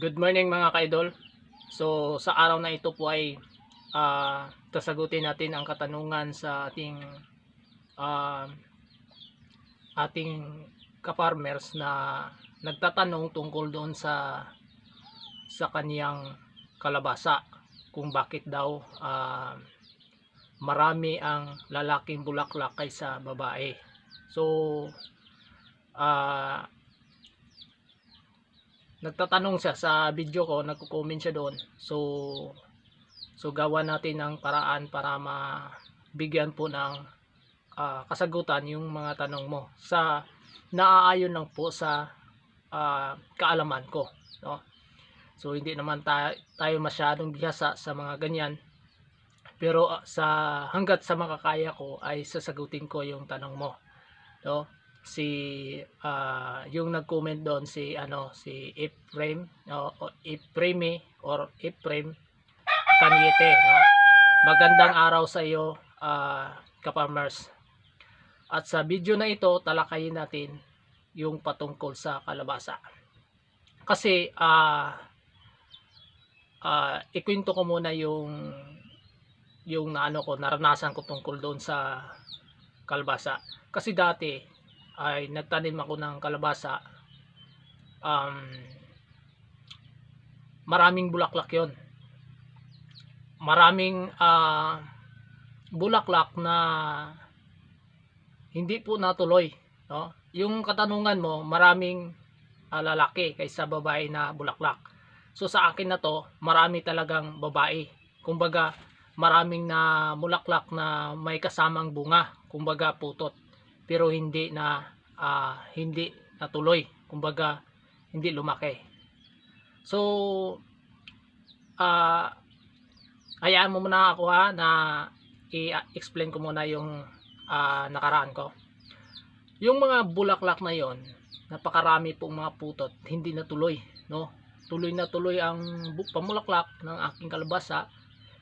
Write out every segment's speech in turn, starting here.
Good morning mga ka-idol. So sa araw na ito po ay ah sasagutin natin ang katanungan sa ating ah, ating ka-farmers na nagtatanong tungkol doon sa sa kaniyang kalabasa kung bakit daw ah, marami ang lalaking bulaklak kaysa babae. So ah nagtatanong siya sa video ko, nagko-comment siya doon. So, so gawa natin ng paraan para mabigyan po ng ah, kasagutan yung mga tanong mo. Sa naaayon lang po sa ah, kaalaman ko, no? So hindi naman ta- tayo masyadong bihasa sa mga ganyan. Pero ah, sa hangga't sa makakaya ko ay sasagutin ko yung tanong mo, no? Si ah, yung nag-comment doon si ano si Ephraim no o Ephraimi or Ephraim Kanyete no? Magandang araw sa iyo ah, ka-farmers. At sa video na ito talakayin natin yung patungkol sa kalabasa. Kasi ah ah, ikwento ko muna yung yung naano ko naranasan ko tungkol doon sa kalabasa. Kasi dati ay nagtanim ako ng kalabasa. Um, maraming bulaklak yon maraming ah, bulaklak na hindi po natuloy no? yung katanungan mo maraming ah, lalaki kaysa babae na bulaklak. So sa akin na to marami talagang babae. Kumbaga maraming na bulaklak na may kasamang bunga. Kumbaga putot pero hindi na ah, hindi natuloy. Kumbaga hindi lumaki. So ah hayaan mo muna ako ha na i-explain ko muna yung ah, nakaraan ko. Yung mga bulaklak na yon napakarami pong mga putot hindi natuloy no? Tuloy na tuloy ang pamulaklak ng aking kalabasa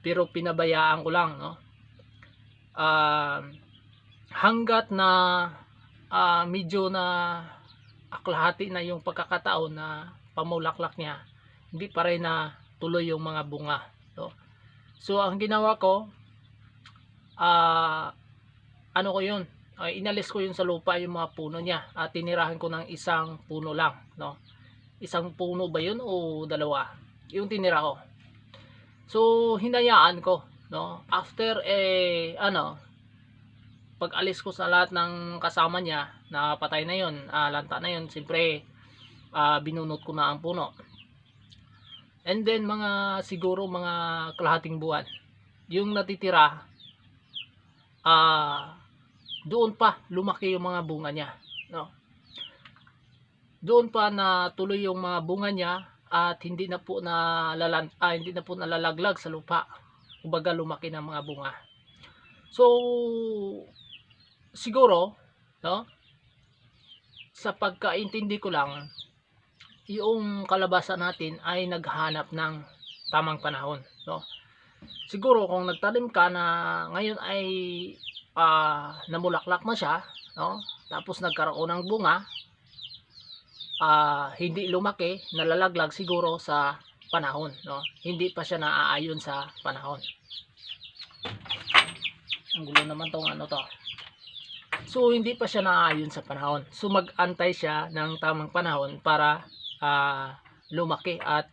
pero pinabayaan ko lang no? Ah hanggat na ah, medyo na aklahati na yung pagkakataon na pamulaklak niya hindi pa rin na tuloy yung mga bunga no? so ang ginawa ko ah ano ko yun? Ay inalis ko yun sa lupa yung mga puno niya at tinirahan ko ng isang puno lang no? Isang puno ba yun o dalawa? Yung tinira ko. So hinayaan ko no? After eh ano pag alis ko sa lahat ng kasama niya na patay na yon ah, lanta na yon siyempre ah, binunot ko na ang puno. And then mga siguro mga kalahating buwan yung natitira ah doon pa lumaki yung mga bunga niya no? Doon pa na tuloy yung mga bunga niya at hindi na po na lalan, ah, hindi na po nalalaglag sa lupa. Kumbaga lumaki ng mga bunga. So siguro no sa pagkaintindi ko lang yung kalabasa natin ay naghanap ng tamang panahon no. Siguro kung nagtanim ka na ngayon ay ah, namulaklak na siya no tapos nagkaroon ng bunga ah, hindi lumaki nalalaglag siguro sa panahon no hindi pa siya naaayon sa panahon. Ang gulo naman tong ano to so hindi pa siya naaayon sa panahon. So mag-antay siya ng tamang panahon para ah, lumaki at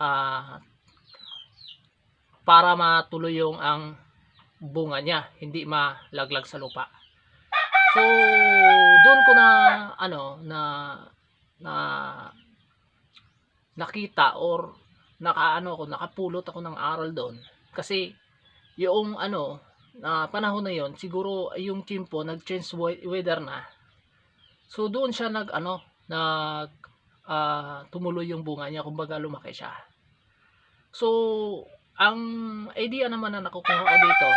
ah, para matuloy yung ang bunga niya hindi malaglag sa lupa. So doon ko na ano na na nakita or nakaano ako nakapulot ako ng aral doon. Kasi yung ano na panahon na yon siguro yung timpo nag-change we- weather na. So doon siya nag ano nag ah, tumuloy yung bunga niya kumbaga lumaki siya. So ang idea naman na nakukuha dito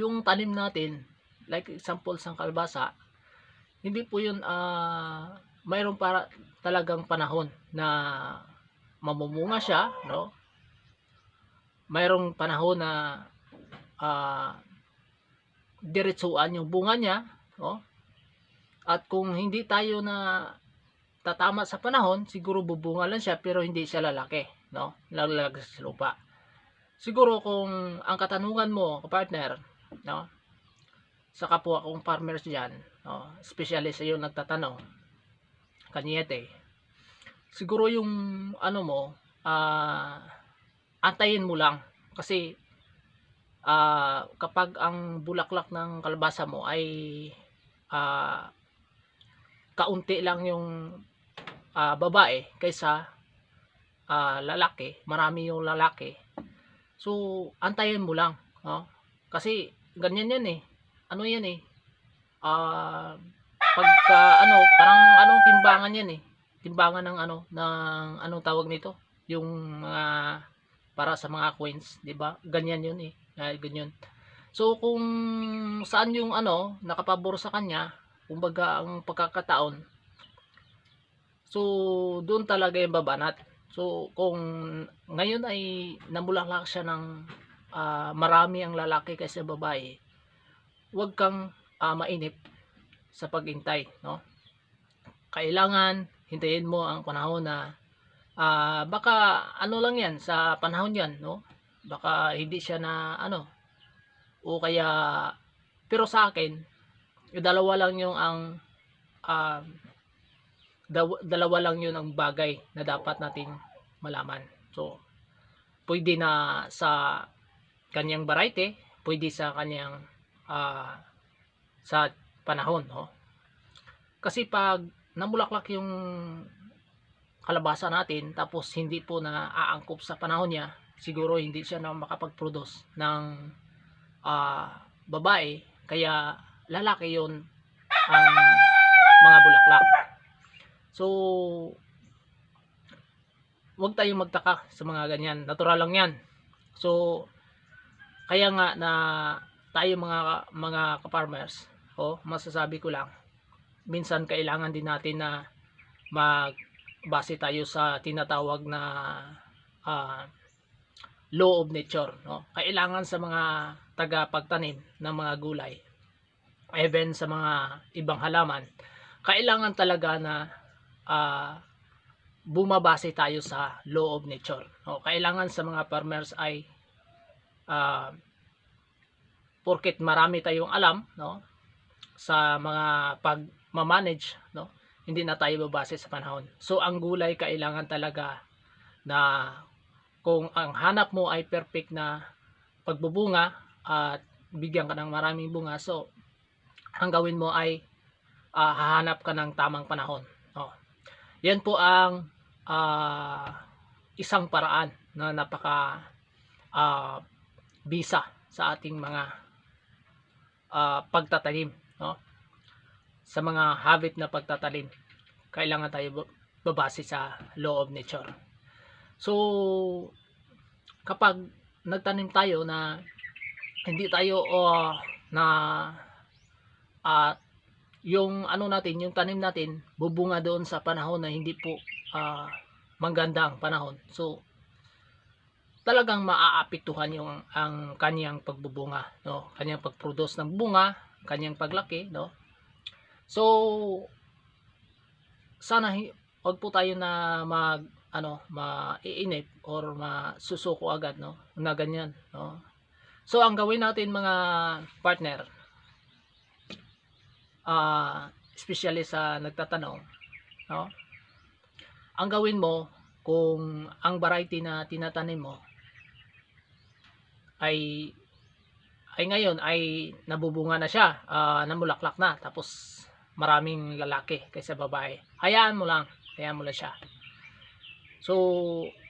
yung tanim natin like example sang kalbasa hindi po yun ah mayroon para talagang panahon na mamumunga siya no? Mayroong panahon na ah diretsuan yung bunga niya no at kung hindi tayo na tatama sa panahon, siguro bubunga lang siya pero hindi siya lalaki, no? Lalagay sa lupa. Siguro kung ang katanungan mo, partner, no? Sa kapwa kong farmers diyan, no? Especially sa iyo nagtatanong, kanyete. Siguro yung ano mo, ah antayin mo lang kasi ah kapag ang bulaklak ng kalabasa mo ay ah kaunti lang yung ah, babae kaysa ah, lalaki, marami yung lalaki. So, antayin mo lang, no? Kasi ganyan yan eh. Ano yan eh? Ah, pagka ano, parang anong timbangan yan eh. Timbangan ng ano, ng anong tawag nito? Yung mga para sa mga coins, 'di ba? Ganyan 'yun eh. Ay, ganyan. So kung saan yung ano, nakapabor sa kanya, kumbaga ang pagkakataon. So doon talaga yung babanat. So kung ngayon ay namulaklak siya ng ah, marami ang lalaki kaysa babae, huwag kang ah, mainip sa paghintay, no? Kailangan hintayin mo ang panahon na ah, baka ano lang 'yan sa panahon 'yan, no? Baka hindi siya na ano o kaya pero sa akin yung dalawa lang yung ang daw- dalawa lang yun ang bagay na dapat nating malaman. So, pwede na sa kanyang variety, pwede sa kanyang ah, sa panahon, no? Kasi pag namulaklak yung kalabasa natin tapos hindi po na aangkop sa panahon niya, siguro hindi siya na makapag-produce ng ah, babae, kaya lalaki yun ang mga bulaklak. So, huwag tayong magtaka sa mga ganyan. Natural lang yan. So, kaya nga na tayo mga mga ka-farmers, oh, masasabi ko lang, minsan kailangan din natin na magbase tayo sa tinatawag na ah, law of nature, no? Kailangan sa mga tagapagtanim ng mga gulay, even sa mga ibang halaman, kailangan talaga na ah, bumabase tayo sa law of nature. No? Kailangan sa mga farmers ay ah, porket marami tayong alam no sa mga pagmamanage no hindi na tayo babase sa panahon so ang gulay kailangan talaga na kung ang hanap mo ay perfect na pagbubunga at bigyan ka ng maraming bunga so ang gawin mo ay ah, hahanap ka ng tamang panahon. No? Yan po ang ah, isang paraan na napaka ah, bisa sa ating mga ah, pagtatanim no? Sa mga habit na pagtatanim kailangan tayo babase sa law of nature so kapag nagtanim tayo na hindi tayo oh, na ah, yung ano natin yung tanim natin bubunga doon sa panahon na hindi po ah, maganda ang panahon. So talagang maaapektuhan yung ang kanyang pagbubunga no? Kanyang pagproduce ng bunga kanyang paglaki no? So sana wag po tayo na mag ano maiinip or masusuko agad no na ganyan no so ang gawin natin mga partner ah especially sa nagtatanong no ang gawin mo kung ang variety na tinatanim mo ay ay ngayon ay nabubunga na siya, ah, namulaklak na, tapos maraming lalaki kaysa babae. Hayaan mo lang, hayaan mo lang siya. So,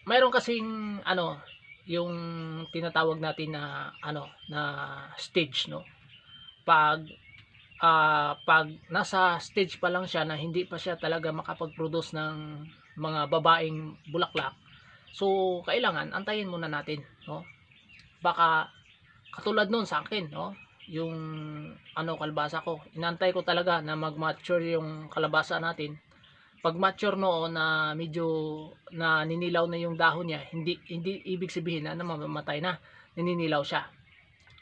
mayroon kasing ano, yung tinatawag natin na ano, na stage, no? Pag ah, pag nasa stage pa lang siya na hindi pa siya talaga makapag-produce ng mga babaeng bulaklak. So, kailangan antayin muna natin, no? Baka katulad nun sa akin, no? Yung ano kalabasa ko, inantay ko talaga na mag-mature yung kalabasa natin. Pag mature noon na medyo na ninilaw na yung dahon niya, hindi hindi ibig sabihin na mamamatay na, naninilaw siya.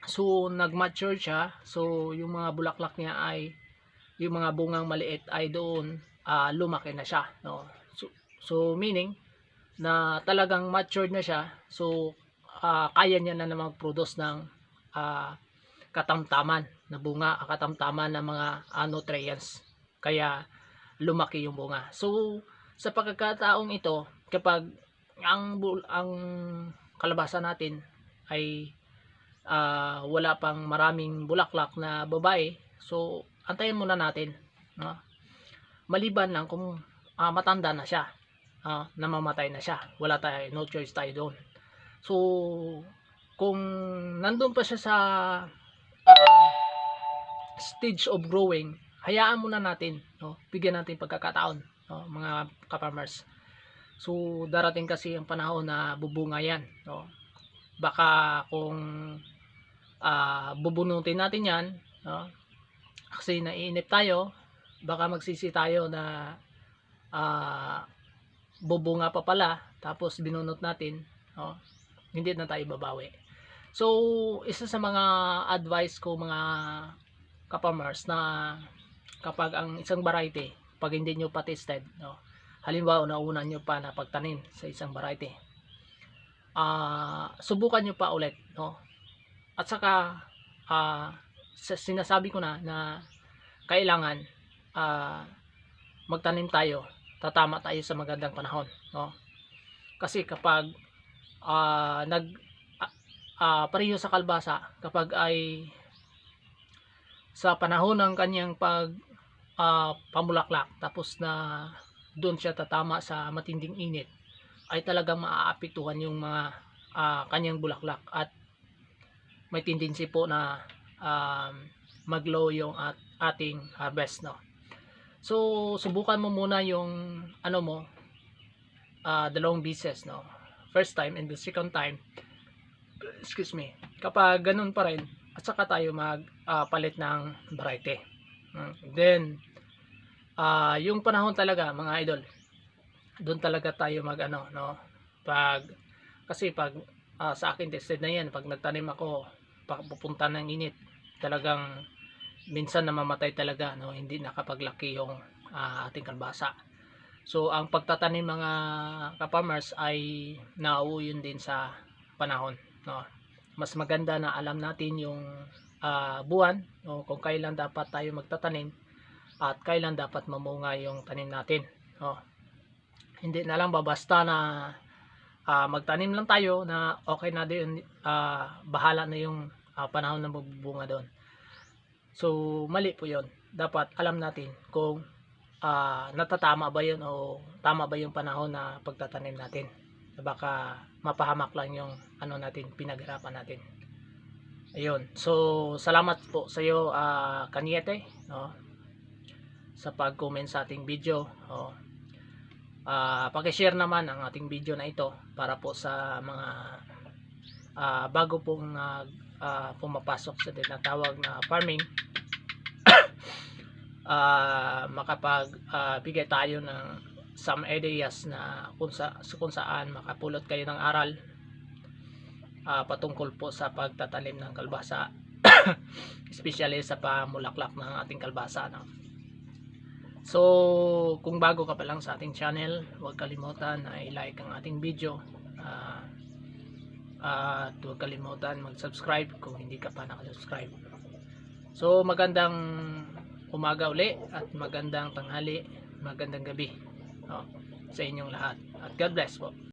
So nag-mature siya, so yung mga bulaklak niya ay yung mga bungang maliit ay doon ah, lumaki na siya no? So, so meaning na talagang matured na siya. So ah, kaya niya na na mag-produce ng ah, katamtaman na bunga katamtaman ng mga ah, nutrients. Kaya lumaki yung bunga. So sa pagkakataong ito kapag ang ang kalabasa natin ay ah, wala pang maraming bulaklak na babae so antayin muna natin no? maliban lang kung ah, matanda na siya ah, namamatay na siya. Wala tayo no choice tayo doon. So kung nandun pa siya sa ah, stage of growing hayaan muna natin no? Bigyan natin pagkakataon no? Mga ka-farmers. So darating kasi ang panahon na bubunga yan no? Baka kung ah bubunutin natin yan no? Kasi naiinip tayo baka magsisi tayo na ah bubunga pa pala tapos binunot natin no? Hindi na tayo babawi. So isa sa mga advice ko mga kapamers na kapag ang isang variety pag hindi nyo pa tested no? Halimbawa nauna nyo pa na pagtanim sa isang variety. Ah subukan nyo pa ulit no? At saka sa- sinasabi ko na na kailangan ah magtanim tayo tatama tayo sa magandang panahon no? Kasi kapag ah nag ah, pareho sa kalbasa kapag ay sa panahon ng kanyang pag ah, pamulaklak tapos na doon siya tatama sa matinding init ay talagang maaapektuhan yung mga ah, kanyang bulaklak. At may tendency po na um, maglow yung at, ating harvest no? So subukan mo muna yung ano mo ah, dalawang beses no? First time and the second time excuse me kapag ganun pa rin at saka tayo mag ah, palit ng variety. Mm. then ah yung panahon talaga mga idol doon talaga tayo mag ano no? Pag kasi pag ah, sa akin tested na yan pag nagtanim ako pupunta ng init talagang minsan namamatay talaga no? Hindi nakapaglaki yung ah, ating kalbasa so ang pagtatanim mga kapamers ay nauuyon din sa panahon no? Mas maganda na alam natin yung ah, buwan no? Kung kailan dapat tayo magtatanim at kailan dapat mamunga yung tanim natin no? Hindi na lang babasta na ah, magtanim lang tayo na okay na din ah, bahala na yung ah, panahon na magbubunga doon. So mali po yon dapat alam natin kung ah, natatama ba yun o tama ba yung panahon na pagtatanim natin. Baka mapahamak lang yung ano natin pinaghirapan natin. Ayun. So salamat po sa iyo uh, Kanyete no sa pag-comment sa ating video oh. Ah, paki-share naman ang ating video na ito para po sa mga ah, bago pong nag ah, pumapasok sa tinatawag na farming ah makapag ah, bigay tayo ng some ideas na kung, sa, kung saan makapulot kayo ng aral ah, patungkol po sa pagtatalim ng kalbasa especially sa pamulaklak ng ating kalbasa no? So kung bago ka pa lang sa ating channel huwag kalimutan na i-like ang ating video. Ah, at huwag kalimutan mag-subscribe kung hindi ka pa nakasubscribe. So magandang umaga uli at magandang tanghali magandang gabi no, sa inyong lahat. At God bless po